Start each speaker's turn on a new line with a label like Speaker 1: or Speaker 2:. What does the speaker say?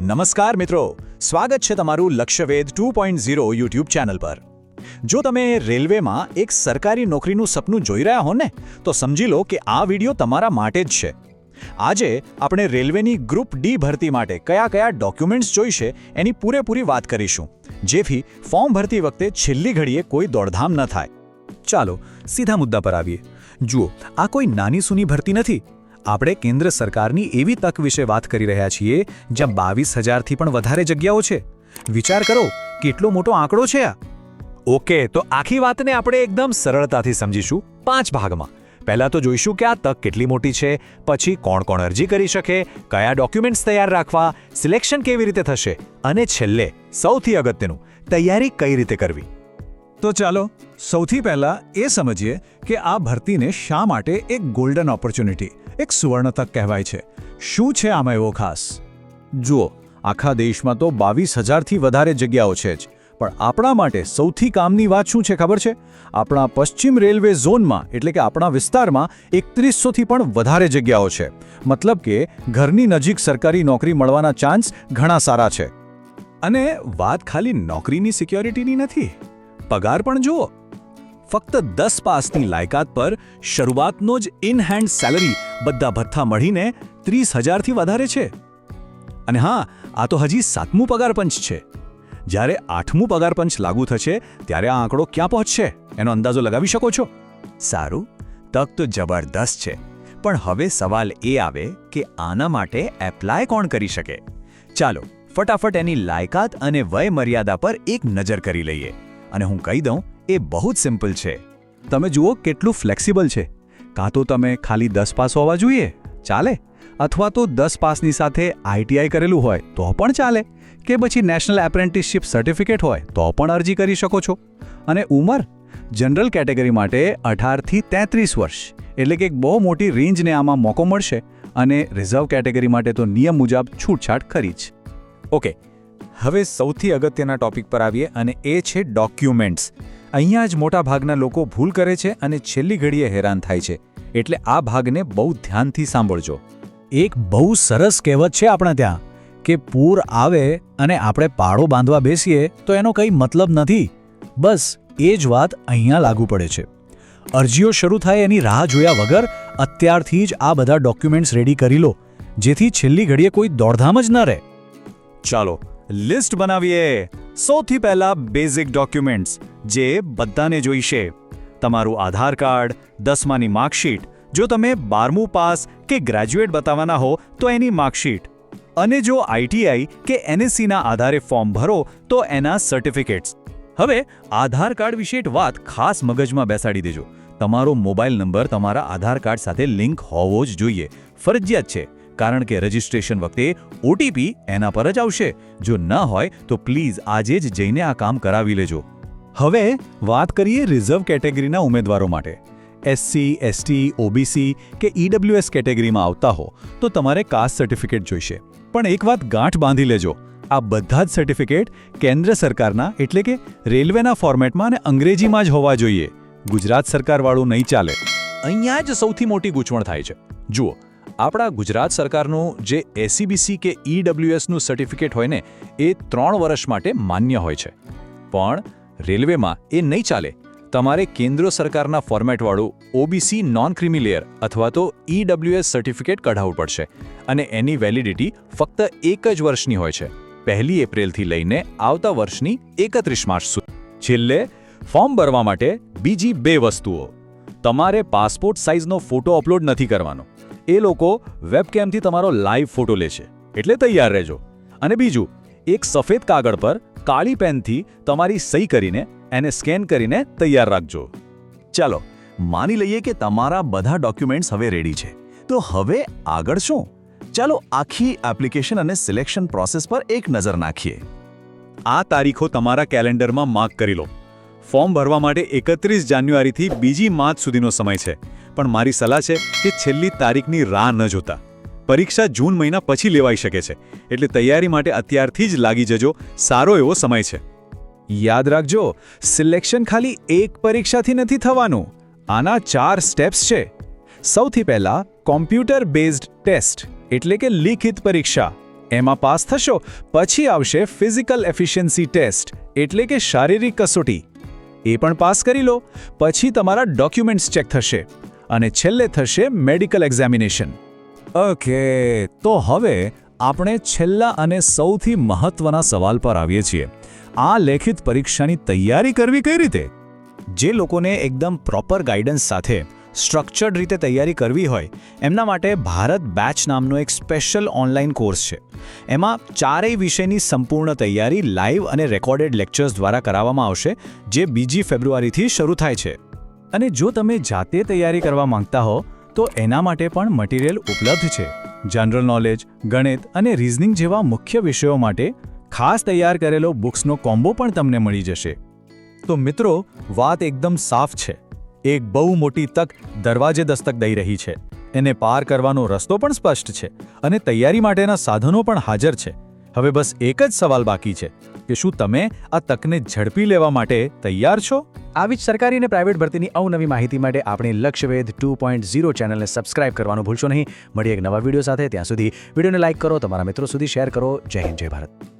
Speaker 1: નમસ્કાર મિત્રો. સ્વાગત છે તમારું Lakshyaved two point zero YouTube channel પર. જો તમે રેલવેમાં એક સરકારી નોકરીનું સપનું જોઈ રહ્યા હો ને, તો સમજી લો કે આ વીડિયો તમારા માટે જ છે. આજે આપણે રેલવેની ગ્રુપ ડી ભરતી માટે કયા કયા ડોક્યુમેન્ટ્સ જોઈશે એની પૂરેપૂરી વાત કરીશું. જેથી ફોર્મ ભરતી વખતે છેલ્લી ઘડીએ કોઈ દોડધામ ન થાય. ચાલો સીધા મુદ્દા પર આવીએ. જુઓ, આ કોઈ નાની સૂની ભરતી નથી. આપણે કેન્દ્ર સરકારની એવી તક વિશે વાત કરી રહ્યા છીએ, જ્યાં બાવીસ હજારથી પણ વધારે જગ્યાઓ છે. વિચાર કરો, કેટલો મોટો આંકડો છે આ? ઓકે તો આખી વાતને આપણે એકદમ સરળતાથી સમજીશું પાંચ ભાગમાં. પહેલાં તો જોઈશું કે આ તક કેટલી મોટી છે, પછી કોણ કોણ અરજી કરી શકે, કયા ડોક્યુમેન્ટ્સ તૈયાર રાખવા, સિલેક્શન કેવી રીતે થશે, અને છેલ્લે સૌથી અગત્યનું, તૈયારી કઈ રીતે કરવી. તો ચાલો, સૌથી પહેલાં એ સમજીએ કે આ ભરતીને શા માટે એક ગોલ્ડન ઓપોર્ચ્યુનિટી એક સુવર્ણ તક કહેવાય છે. શું છે આમાં એવો ખાસ? જુઓ, આખા દેશમાં તો બાવીસ હજારથી વધારે જગ્યાઓ છે જ. પણ આપણા માટે સૌથી કામની વાત શું છે ખબર છે? આપણા પશ્ચિમ રેલવે ઝોનમાં, એટલે કે આપણા વિસ્તારમાં એકત્રીસોથી પણ વધારે જગ્યાઓ છે. મતલબ કે ઘરની નજીક સરકારી નોકરી મળવાના ચાન્સ ઘણા સારા છે. અને વાત ખાલી નોકરીની સિક્યોરિટીની નથી. પગાર પણ જુઓ. ફક્ત દસ પાસની લાયકાત પર શરૂઆતનો જ ઇન હેન્ડ સેલરી બધા ભથ્થા મળીને ત્રીસ હજારથી વધારે છે. અને હા, આ તો હજી સાતમું પગારપંચ છે. જ્યારે આઠમું પગારપંચ લાગુ થશે, ત્યારે આ આંકડો ક્યાં પહોંચશે? એનો અંદાજો લગાવી શકો છો? સારું, તક તો જબરદસ્ત છે. પણ હવે સવાલ એ આવે કે આના માટે એપ્લાય કોણ કરી શકે? ચાલો, ફટાફટ એની લાયકાત અને વય મર્યાદા પર એક નજર કરી લઈએ. અને હું કહી દઉં, એ બહુ જ સિમ્પલ છે. તમે જુઓ કેટલું ફ્લેક્સિબલ છે. કાં તો તમે ખાલી દસ પાસ હોવા જોઈએ? ચાલે? અથવા તો દસ પાસની સાથે આઈટીઆઈ કરેલું હોય, તો પણ ચાલે? કે પછી નેશનલ એપ્રેન્ટિસશીપ સર્ટિફિકેટ હોય, તો પણ અરજી કરી શકો છો? અને ઉંમર? જનરલ કેટેગરી માટે અઢારથી તેત્રીસ વર્ષ. એટલે કે એક બહુ મોટી રેન્જને આમાં મોકો મળશે અને રિઝર્વ કેટેગરી માટે તો નિયમ મુજબ છૂટછાટ ખરી જ. ઓકે. હવે સૌથી અગત્યના ટોપિક પર આવીએ અને એ છે ડોક્યુમેન્ટ્સ. અહીંયા જ મોટા ભાગના લોકો ભૂલ કરે છે અને છેલ્લી ઘડીએ હેરાન થાય છે. એટલે આ ભાગને બહુ ધ્યાનથી સાંભળજો. એક બહુ સરસ કહેવત છે આપણા ત્યાં, કે પૂર આવે અને આપણે પાળો બાંધવા બેસીએ તો એનો કંઈ મતલબ નથી. બસ, એ જ વાત અહીંયા લાગુ પડે છે. અરજીઓ શરૂ થાય એની રાહ જોયા વગર અત્યારથી જ આ બધા ડોક્યુમેન્ટ્સ રેડી કરી લો, જેથી છેલ્લી ઘડીએ કોઈ દોડધામ જ ન રહે. ચાલો, લિસ્ટ બનાવીએ. સૌથી પહેલા બેઝિક ડોક્યુમેન્ટ્સ. જે બધાને જોઈશે. તમારું આધાર કાર્ડ, દસમાની માર્કશીટ, જો તમે બારમું પાસ કે ગ્રેજ્યુએટ બતાવવાના હો, તો એની માર્કશીટ. અને જો આઈટીઆઈ કે એનએસસીના આધારે ફોર્મ ભરો, તો એના સર્ટિફિકેટ્સ. હવે, આધાર કાર્ડ વિશે વાત ખાસ મગજમાં બેસાડી દેજો. તમારો મોબાઈલ નંબર તમારા આધાર કાર્ડ સાથે લિંક હોવો જ જોઈએ. ફરજિયાત છે, કારણ કે રજિસ્ટ્રેશન વખતે ઓટીપી એના પર જ આવશે. જો ન હોય, તો પ્લીઝ આજે જ જઈને આ કામ કરાવી લેજો. હવે વાત કરીએ રિઝર્વ કેટેગરીના ઉમેદવારો માટે. એસસી એસટી ઓબીસી કે ઈડબ્લ્યુએસ કેટેગરીમાં આવતા હો, તો તમારે કાસ્ટ સર્ટિફિકેટ જોઈશે. પણ એક વાત ગાંઠ બાંધી લેજો. આ બધા જ સર્ટિફિકેટ કેન્દ્ર સરકારના એટલે કે રેલવેના ફોર્મેટમાં અને અંગ્રેજીમાં જ હોવા જોઈએ. ગુજરાત સરકારવાળું નહીં ચાલે. અહીંયા જ સૌથી મોટી ગૂંચવણ થાય છે. જુઓ, આપણા ગુજરાત સરકારનું જે એસીબીસી કે ઈડબ્લ્યુએસનું સર્ટિફિકેટ હોય ને, એ ત્રણ વર્ષ માટે માન્ય હોય છે. પણ રેલવેમાં એ નહીં ચાલે. તમારે કેન્દ્ર સરકારના ફોર્મેટવાળું ઓબીસી નોન ક્રિમિલેયર અથવા તો ઈડબ્લ્યુએસ સર્ટિફિકેટ કઢાવવું પડશે અને એની વેલિડિટી ફક્ત એક જ વર્ષની હોય છે. પહેલી એપ્રિલથી લઈને આવતા વર્ષની એકત્રીસ માર્ચ સુધી. છેલ્લે, ફોર્મ ભરવા માટે બીજી બે વસ્તુઓ. તમારે પાસપોર્ટ સાઇઝનો ફોટો અપલોડ નથી કરવાનો. એ લોકો વેબકેમથી તમારો લાઈવ ફોટો લે છે. એટલે તૈયાર રહેજો. અને બીજું, એક સફેદ કાગળ પર કાળી પેનથી તમારી સહી કરીને એને સ્કેન કરીને તૈયાર રાખજો. ચાલો, માની લઈએ કે તમારા બધા ડોક્યુમેન્ટ્સ હવે રેડી છે. તો હવે આગળ શું? ચાલો આખી એપ્લિકેશન અને સિલેક્શન પ્રોસેસ પર એક નજર નાખીએ. આ તારીખો તમારા કેલેન્ડરમાં માર્ક કરી લો. ફોર્મ ભરવા માટે એકત્રીસ જાન્યુઆરીથી બીજી માર્ચ સુધીનો સમય છે. પણ મારી સલાહ છે કે છેલ્લી તારીખની રાહ ન જોતા. પરીક્ષા જૂન મહિના પછી લેવાઈ શકે છે. એટલે તૈયારી માટે અત્યારથી જ લાગી જજો. સારો એવો સમય છે. યાદ રાખજો, સિલેક્શન ખાલી એક પરીક્ષાથી નથી થવાનું. આના ચાર સ્ટેપ્સ છે. સૌથી પહેલા, કોમ્પ્યુટર બેઝડ ટેસ્ટ, એટલે કે લિખિત પરીક્ષા. એમાં પાસ થશો, પછી આવશે ફિઝિકલ એફિશિયન્સી ટેસ્ટ, એટલે કે શારીરિક કસોટી. એ પણ પાસ કરી લો, પછી તમારા ડોક્યુમેન્ટ્સ ચેક થશે. અને છેલ્લે થશે મેડિકલ એક્ઝામિનેશન. ઓકે, તો હવે આપણે છેલ્લા અને સૌથી મહત્વના સવાલ પર આવીએ છીએ. આ લેખિત પરીક્ષાની તૈયારી કરવી કઈ રીતે? જે લોકોને એકદમ પ્રોપર ગાઈડન્સ સાથે સ્ટ્રક્ચર્ડ રીતે તૈયારી કરવી હોય, એમના માટે ભારત બેચ નામનો એક સ્પેશિયલ ઓનલાઈન કોર્સ છે. એમાં ચારેય વિષયની સંપૂર્ણ તૈયારી લાઈવ અને રેકોર્ડેડ લેક્ચર્સ દ્વારા કરાવવામાં આવશે, જે બીજી ફેબ્રુઆરીથી શરૂ થાય છે. અને જો તમે જાતે તૈયારી કરવા માંગતા હો તો એના માટે પણ મટીરિયલ ઉપલબ્ધ છે. જનરલ નોલેજ, ગણિત અને રિઝનિંગ જેવા મુખ્ય વિષયો માટે ખાસ તૈયાર કરેલો બુક્સનો કોમ્બો પણ તમને મળી જશે. તો મિત્રો, વાત એકદમ સાફ છે. એક બહુ મોટી તક દરવાજે દસ્તક દઈ રહી છે. એને પાર કરવાનો રસ્તો પણ સ્પષ્ટ છે અને તૈયારી માટેના સાધનો પણ હાજર છે. હવે બસ એક જ સવાલ બાકી છે. કે શું તમે આ તકને ઝડપી લેવા માટે તૈયાર છો?
Speaker 2: આવી જ સરકારી અને પ્રાઇવેટ ભરતીની અવનવી માહિતી માટે આપણી લક્ષ્યવેધ ટુ પોઈન્ટ ઝીરો ચેનલને સબસ્ક્રાઇબ કરવાનું ભૂલશો નહીં. મળીએ એક નવા વીડિયો સાથે. ત્યાં સુધી વિડીયોને લાઇક કરો, તમારા મિત્રો સુધી શેર કરો. જય હિન્દ, જય ભારત.